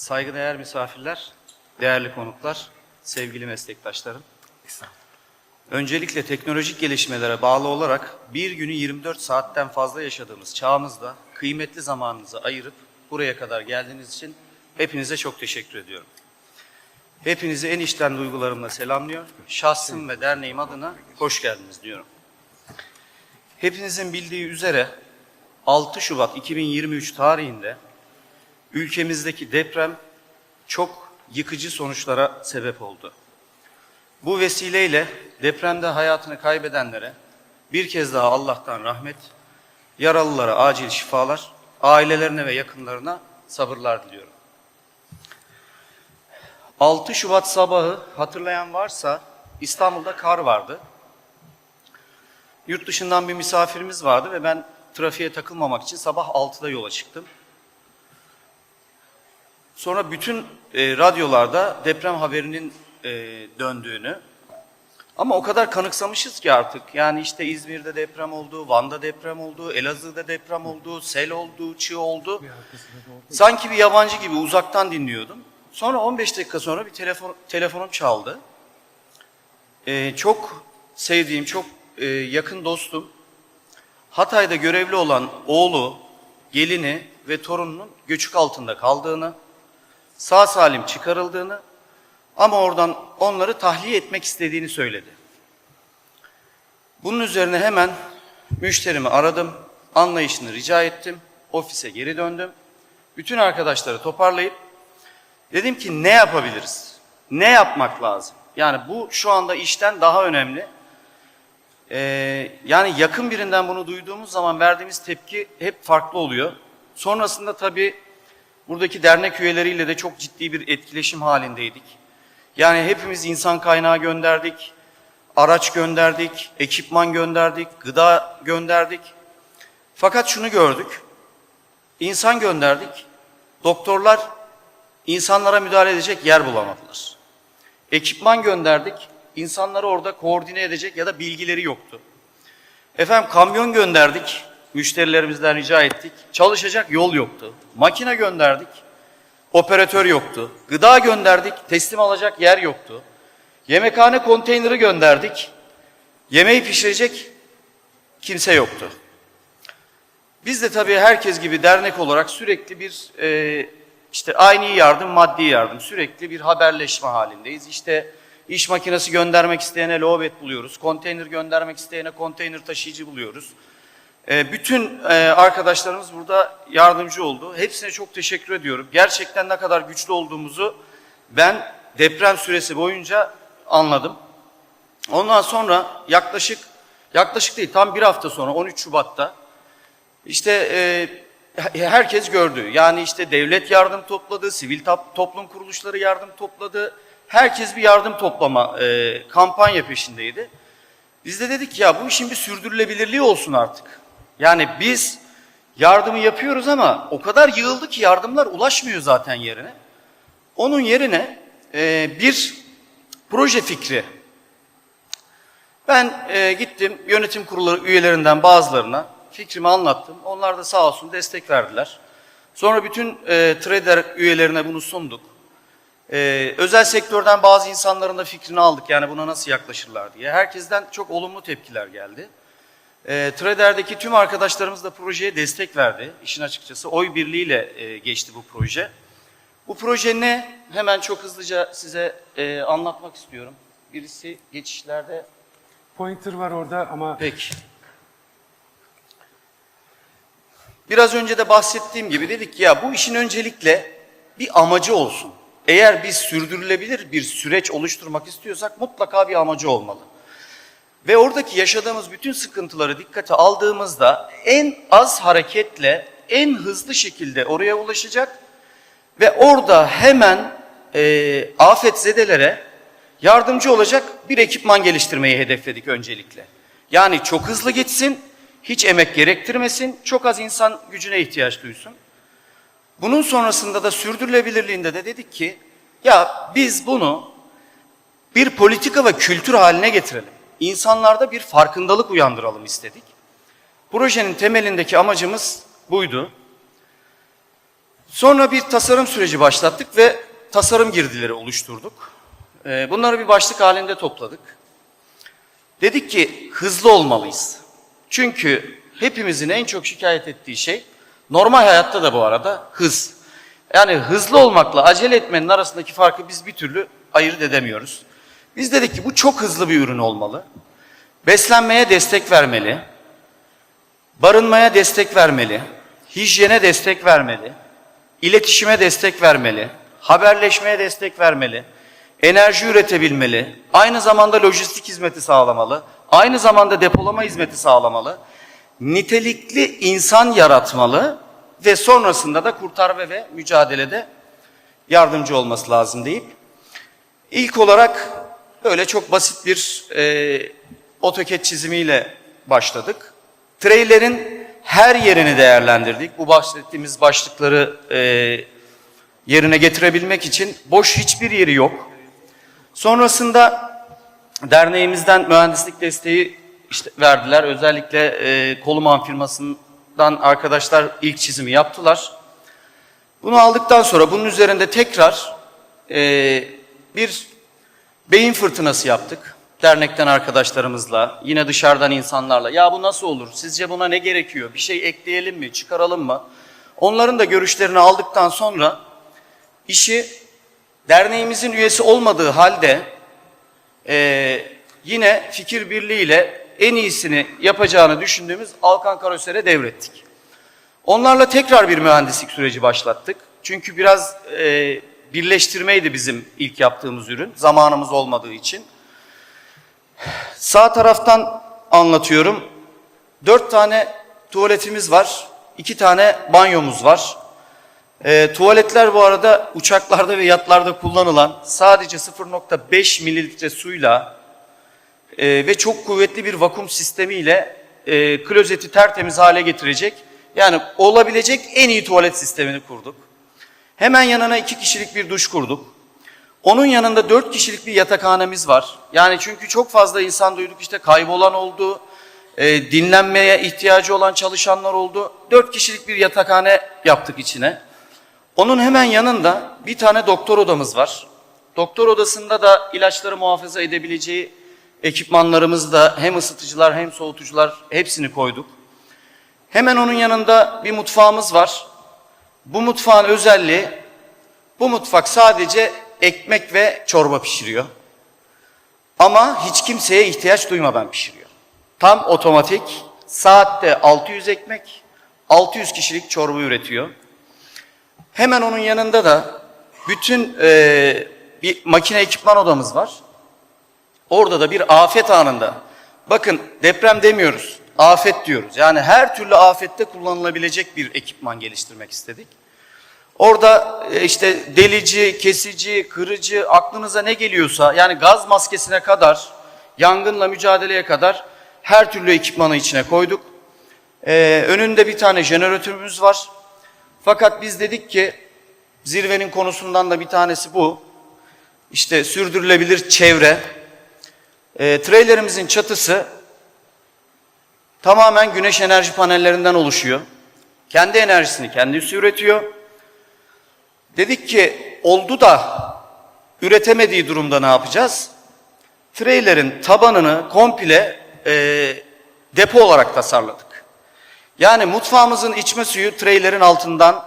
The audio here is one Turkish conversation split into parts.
Saygıdeğer misafirler, değerli konuklar, sevgili meslektaşlarım. Öncelikle teknolojik gelişmelere bağlı olarak bir günü 24 saatten fazla yaşadığımız çağımızda kıymetli zamanınızı ayırıp buraya kadar geldiğiniz için hepinize çok teşekkür ediyorum. Hepinizi en içten duygularımla selamlıyor. Şahsım ve derneğim adına hoş geldiniz diyorum. Hepinizin bildiği üzere 6 Şubat 2023 tarihinde ülkemizdeki deprem çok yıkıcı sonuçlara sebep oldu. Bu vesileyle depremde hayatını kaybedenlere bir kez daha Allah'tan rahmet, yaralılara acil şifalar, ailelerine ve yakınlarına sabırlar diliyorum. 6 Şubat sabahı hatırlayan varsa İstanbul'da kar vardı. Yurt dışından bir misafirimiz vardı ve ben trafiğe takılmamak için sabah 6'da yola çıktım. Sonra bütün e, radyolarda deprem haberinin e, döndüğünü ama o kadar kanıksamışız ki artık. Yani işte İzmir'de deprem oldu, Van'da deprem oldu, Elazığ'da deprem oldu, sel oldu, çığ oldu. Sanki bir yabancı gibi uzaktan dinliyordum. Sonra 15 dakika sonra bir telefon telefonum çaldı. E, çok sevdiğim, çok e, yakın dostum Hatay'da görevli olan oğlu, gelini ve torununun göçük altında kaldığını, sağ salim çıkarıldığını ama oradan onları tahliye etmek istediğini söyledi. Bunun üzerine hemen müşterimi aradım, anlayışını rica ettim, ofise geri döndüm. Bütün arkadaşları toparlayıp dedim ki ne yapabiliriz? Ne yapmak lazım? Yani bu şu anda işten daha önemli. Ee, yani yakın birinden bunu duyduğumuz zaman verdiğimiz tepki hep farklı oluyor. Sonrasında tabii buradaki dernek üyeleriyle de çok ciddi bir etkileşim halindeydik. Yani hepimiz insan kaynağı gönderdik, araç gönderdik, ekipman gönderdik, gıda gönderdik. Fakat şunu gördük, insan gönderdik, doktorlar insanlara müdahale edecek yer bulamadılar. Ekipman gönderdik, insanları orada koordine edecek ya da bilgileri yoktu. Efendim kamyon gönderdik, müşterilerimizden rica ettik. Çalışacak yol yoktu. Makine gönderdik, operatör yoktu. Gıda gönderdik, teslim alacak yer yoktu. Yemekhane konteyneri gönderdik, yemeği pişirecek kimse yoktu. Biz de tabii herkes gibi dernek olarak sürekli bir e, işte aynı yardım, maddi yardım, sürekli bir haberleşme halindeyiz. İşte iş makinesi göndermek isteyene lobet buluyoruz, konteyner göndermek isteyene konteyner taşıyıcı buluyoruz. E, bütün e, arkadaşlarımız burada yardımcı oldu. Hepsine çok teşekkür ediyorum. Gerçekten ne kadar güçlü olduğumuzu ben deprem süresi boyunca anladım. Ondan sonra yaklaşık, yaklaşık değil tam bir hafta sonra 13 Şubat'ta işte e, herkes gördü. Yani işte devlet yardım topladı, sivil toplum kuruluşları yardım topladı. Herkes bir yardım toplama e, kampanya peşindeydi. Biz de dedik ya bu işin bir sürdürülebilirliği olsun artık. Yani biz yardımı yapıyoruz ama o kadar yığıldı ki yardımlar ulaşmıyor zaten yerine. Onun yerine e, bir proje fikri. Ben e, gittim yönetim kurulu üyelerinden bazılarına fikrimi anlattım. Onlar da sağ olsun destek verdiler. Sonra bütün e, trader üyelerine bunu sunduk. E, özel sektörden bazı insanların da fikrini aldık yani buna nasıl yaklaşırlar diye. Herkesten çok olumlu tepkiler geldi. E, Trader'deki tüm arkadaşlarımız da projeye destek verdi. İşin açıkçası oy birliğiyle e, geçti bu proje. Bu proje ne? Hemen çok hızlıca size e, anlatmak istiyorum. Birisi geçişlerde Pointer var orada ama Peki. Biraz önce de bahsettiğim gibi dedik ki ya bu işin öncelikle bir amacı olsun. Eğer biz sürdürülebilir bir süreç oluşturmak istiyorsak mutlaka bir amacı olmalı. Ve oradaki yaşadığımız bütün sıkıntıları dikkate aldığımızda en az hareketle en hızlı şekilde oraya ulaşacak ve orada hemen e, afetzedelere yardımcı olacak bir ekipman geliştirmeyi hedefledik öncelikle. Yani çok hızlı gitsin, hiç emek gerektirmesin, çok az insan gücüne ihtiyaç duysun. Bunun sonrasında da sürdürülebilirliğinde de dedik ki ya biz bunu bir politika ve kültür haline getirelim. İnsanlarda bir farkındalık uyandıralım istedik. Projenin temelindeki amacımız buydu. Sonra bir tasarım süreci başlattık ve tasarım girdileri oluşturduk. Ee, Bunları bir başlık halinde topladık. Dedik ki hızlı olmalıyız. Çünkü hepimizin en çok şikayet ettiği şey, normal hayatta da bu arada hız. Yani hızlı olmakla acele etmenin arasındaki farkı biz bir türlü ayırt edemiyoruz. Biz dedik ki bu çok hızlı bir ürün olmalı. Beslenmeye destek vermeli. Barınmaya destek vermeli. Hijyene destek vermeli. iletişime destek vermeli. Haberleşmeye destek vermeli. Enerji üretebilmeli. Aynı zamanda lojistik hizmeti sağlamalı. Aynı zamanda depolama hizmeti sağlamalı. Nitelikli insan yaratmalı ve sonrasında da kurtarma ve mücadelede yardımcı olması lazım deyip ilk olarak böyle çok basit bir e, AutoCAD çizimiyle başladık. Treylerin her yerini değerlendirdik. Bu bahsettiğimiz başlıkları e, yerine getirebilmek için boş hiçbir yeri yok. Sonrasında derneğimizden mühendislik desteği işte verdiler. Özellikle e, Koluman firmasından arkadaşlar ilk çizimi yaptılar. Bunu aldıktan sonra bunun üzerinde tekrar e, bir beyin fırtınası yaptık. Dernekten arkadaşlarımızla, yine dışarıdan insanlarla. Ya bu nasıl olur? Sizce buna ne gerekiyor? Bir şey ekleyelim mi? Çıkaralım mı? Onların da görüşlerini aldıktan sonra işi derneğimizin üyesi olmadığı halde e, yine fikir birliğiyle en iyisini yapacağını düşündüğümüz Alkan Karoser'e devrettik. Onlarla tekrar bir mühendislik süreci başlattık. Çünkü biraz e, birleştirmeydi bizim ilk yaptığımız ürün. Zamanımız olmadığı için. Sağ taraftan anlatıyorum. Dört tane tuvaletimiz var. iki tane banyomuz var. E, tuvaletler bu arada uçaklarda ve yatlarda kullanılan sadece 0.5 mililitre suyla e, ve çok kuvvetli bir vakum sistemiyle e, klozeti tertemiz hale getirecek. Yani olabilecek en iyi tuvalet sistemini kurduk. Hemen yanına iki kişilik bir duş kurduk. Onun yanında dört kişilik bir yatakhanemiz var. Yani çünkü çok fazla insan duyduk işte kaybolan oldu, e, dinlenmeye ihtiyacı olan çalışanlar oldu. Dört kişilik bir yatakhane yaptık içine. Onun hemen yanında bir tane doktor odamız var. Doktor odasında da ilaçları muhafaza edebileceği ekipmanlarımız da hem ısıtıcılar hem soğutucular hepsini koyduk. Hemen onun yanında bir mutfağımız var. Bu mutfağın özelliği bu mutfak sadece ekmek ve çorba pişiriyor. Ama hiç kimseye ihtiyaç duymadan pişiriyor. Tam otomatik saatte 600 ekmek, 600 kişilik çorba üretiyor. Hemen onun yanında da bütün e, bir makine ekipman odamız var. Orada da bir afet anında, bakın deprem demiyoruz, afet diyoruz. Yani her türlü afette kullanılabilecek bir ekipman geliştirmek istedik. Orada e, işte delici, kesici, kırıcı, aklınıza ne geliyorsa yani gaz maskesine kadar, yangınla mücadeleye kadar her türlü ekipmanı içine koyduk. Ee, önünde bir tane jeneratörümüz var. Fakat biz dedik ki zirvenin konusundan da bir tanesi bu. İşte sürdürülebilir çevre. E, trailerimizin çatısı tamamen güneş enerji panellerinden oluşuyor. Kendi enerjisini kendisi üretiyor. Dedik ki oldu da üretemediği durumda ne yapacağız? Trailer'in tabanını komple e, depo olarak tasarladık. Yani mutfağımızın içme suyu trailerin altından,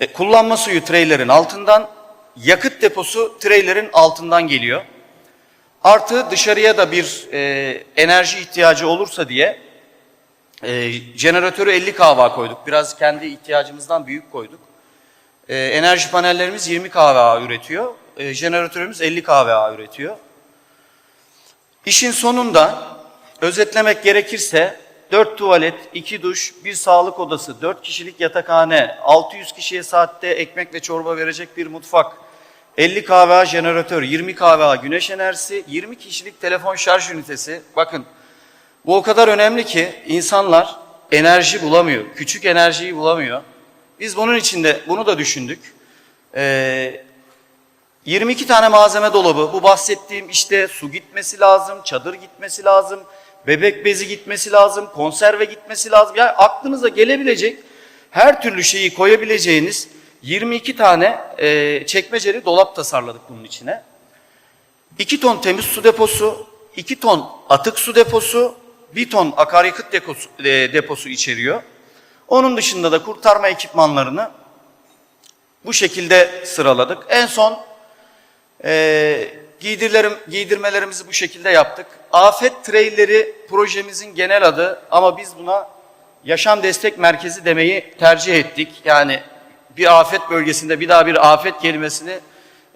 e, kullanma suyu trailerin altından, yakıt deposu trailerin altından geliyor. Artı dışarıya da bir e, enerji ihtiyacı olursa diye e, jeneratörü 50 kW koyduk. Biraz kendi ihtiyacımızdan büyük koyduk. E, enerji panellerimiz 20 kW üretiyor. E, jeneratörümüz 50 kW üretiyor. İşin sonunda özetlemek gerekirse 4 tuvalet, 2 duş, 1 sağlık odası, 4 kişilik yatakhane, 600 kişiye saatte ekmek ve çorba verecek bir mutfak, 50 kW jeneratör, 20 kW güneş enerjisi, 20 kişilik telefon şarj ünitesi. Bakın bu o kadar önemli ki insanlar enerji bulamıyor, küçük enerjiyi bulamıyor. Biz bunun için de bunu da düşündük. Ee, 22 tane malzeme dolabı. Bu bahsettiğim işte su gitmesi lazım, çadır gitmesi lazım, bebek bezi gitmesi lazım, konserve gitmesi lazım. Yani aklınıza gelebilecek her türlü şeyi koyabileceğiniz 22 tane e, çekmeceli dolap tasarladık bunun içine. 2 ton temiz su deposu, 2 ton atık su deposu, 1 ton akaryakıt deposu, e, deposu içeriyor. Onun dışında da kurtarma ekipmanlarını bu şekilde sıraladık. En son e, giydirlerim, giydirmelerimizi bu şekilde yaptık. Afet treyleri projemizin genel adı ama biz buna yaşam destek merkezi demeyi tercih ettik. Yani bir afet bölgesinde bir daha bir afet kelimesini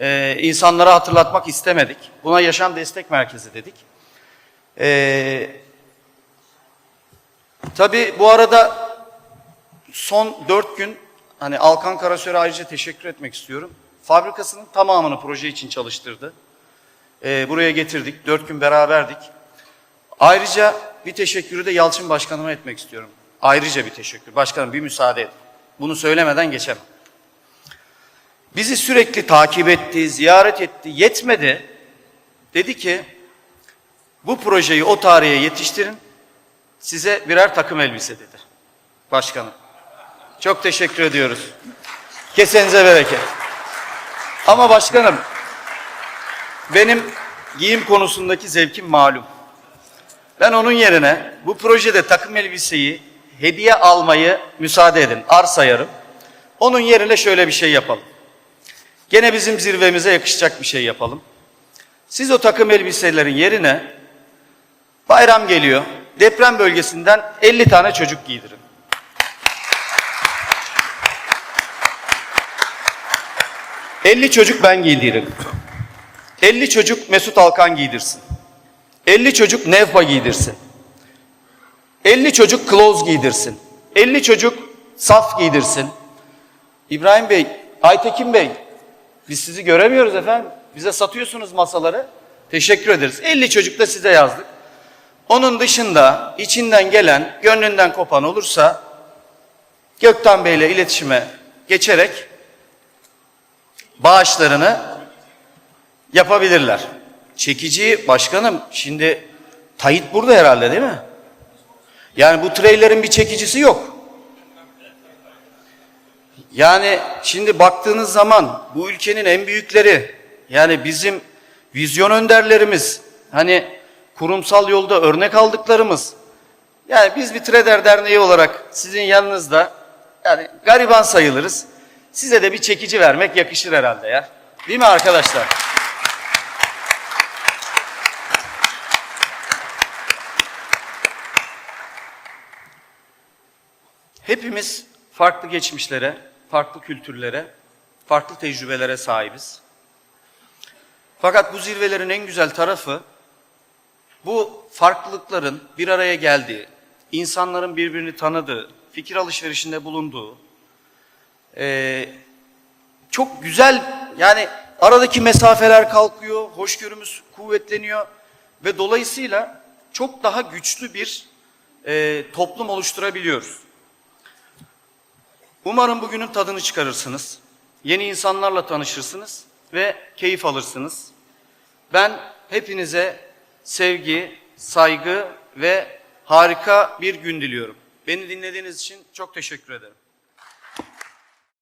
e, insanlara hatırlatmak istemedik. Buna yaşam destek merkezi dedik. E, tabii bu arada son dört gün hani Alkan Karasör'e ayrıca teşekkür etmek istiyorum. Fabrikasının tamamını proje için çalıştırdı. Ee, buraya getirdik. Dört gün beraberdik. Ayrıca bir teşekkürü de Yalçın Başkanıma etmek istiyorum. Ayrıca bir teşekkür. Başkanım bir müsaade edin. Bunu söylemeden geçemem. Bizi sürekli takip etti, ziyaret etti. Yetmedi. Dedi ki bu projeyi o tarihe yetiştirin. Size birer takım elbise dedi. Başkanım. Çok teşekkür ediyoruz. Kesenize bereket. Ama başkanım, benim giyim konusundaki zevkim malum. Ben onun yerine bu projede takım elbiseyi hediye almayı müsaade edin, arz sayarım. Onun yerine şöyle bir şey yapalım. Gene bizim zirvemize yakışacak bir şey yapalım. Siz o takım elbiselerin yerine bayram geliyor, deprem bölgesinden 50 tane çocuk giydirin. 50 çocuk ben giydiririm. 50 çocuk Mesut Alkan giydirsin. 50 çocuk Nevpa giydirsin. 50 çocuk Kloz giydirsin. 50 çocuk Saf giydirsin. İbrahim Bey, Aytekin Bey, biz sizi göremiyoruz efendim. Bize satıyorsunuz masaları. Teşekkür ederiz. 50 çocuk da size yazdık. Onun dışında içinden gelen, gönlünden kopan olursa Gökten Bey ile iletişime geçerek bağışlarını yapabilirler. Çekici başkanım şimdi Tayyip burada herhalde değil mi? Yani bu treylerin bir çekicisi yok. Yani şimdi baktığınız zaman bu ülkenin en büyükleri yani bizim vizyon önderlerimiz hani kurumsal yolda örnek aldıklarımız yani biz bir Trader Derneği olarak sizin yanınızda yani gariban sayılırız. Size de bir çekici vermek yakışır herhalde ya. Değil mi arkadaşlar? Hepimiz farklı geçmişlere, farklı kültürlere, farklı tecrübelere sahibiz. Fakat bu zirvelerin en güzel tarafı bu farklılıkların bir araya geldiği, insanların birbirini tanıdığı, fikir alışverişinde bulunduğu, ee, çok güzel yani aradaki mesafeler kalkıyor, hoşgörümüz kuvvetleniyor ve dolayısıyla çok daha güçlü bir e, toplum oluşturabiliyoruz. Umarım bugünün tadını çıkarırsınız. Yeni insanlarla tanışırsınız ve keyif alırsınız. Ben hepinize sevgi, saygı ve harika bir gün diliyorum. Beni dinlediğiniz için çok teşekkür ederim.